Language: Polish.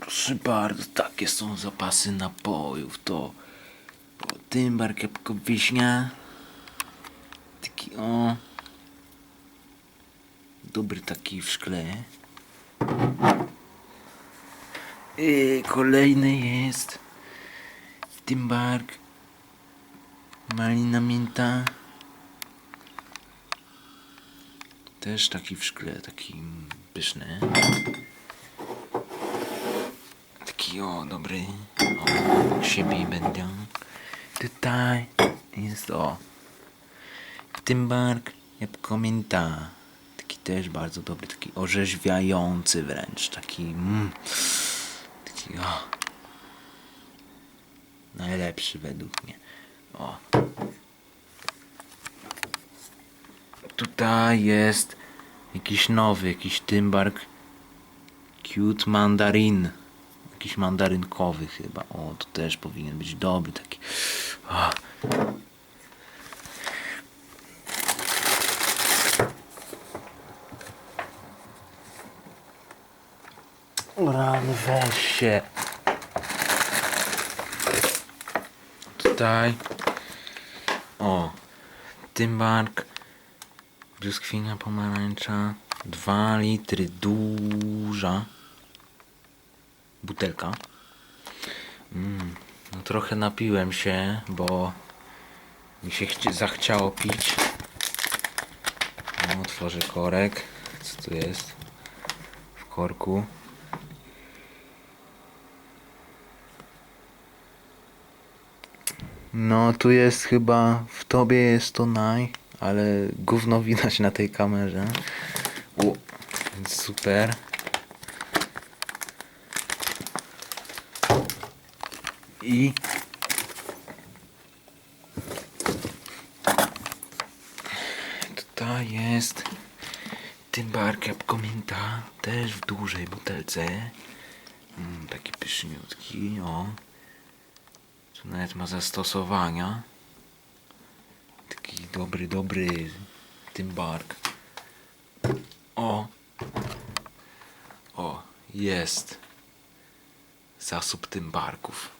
Proszę bardzo, takie są zapasy napojów. To tymbar, jabłko, wiśnia. Taki o. Dobry taki w szkle. I kolejny jest. Tymbark. Malina mięta. Też taki w szkle, taki pyszny. Taki o, dobry. O, siebie będę. Tutaj jest o. Tymbark, jabłko mięta. Taki też bardzo dobry, taki orzeźwiający wręcz. Taki mm, Taki o. Najlepszy według mnie. O. Tutaj jest jakiś nowy, jakiś tymbark. Cute mandarin. Jakiś mandarynkowy chyba. O, to też powinien być dobry taki. O. Rany weź się. Tutaj. O. Tymbark. Brzoskwinia pomarańcza. Dwa litry. Duża. Butelka. Mm, no trochę napiłem się, bo mi się chci- zachciało pić. No, otworzę korek. Co tu jest? W korku. No, tu jest chyba, w tobie jest to naj, ale gówno widać na tej kamerze. U, super. I tutaj jest tymbark jabłko mięta, też w dużej butelce. Mm, taki pyszniutki, o. Tu nawet ma zastosowania. Dobry, dobry tymbark. O! O, jest. Zasób tymbarków.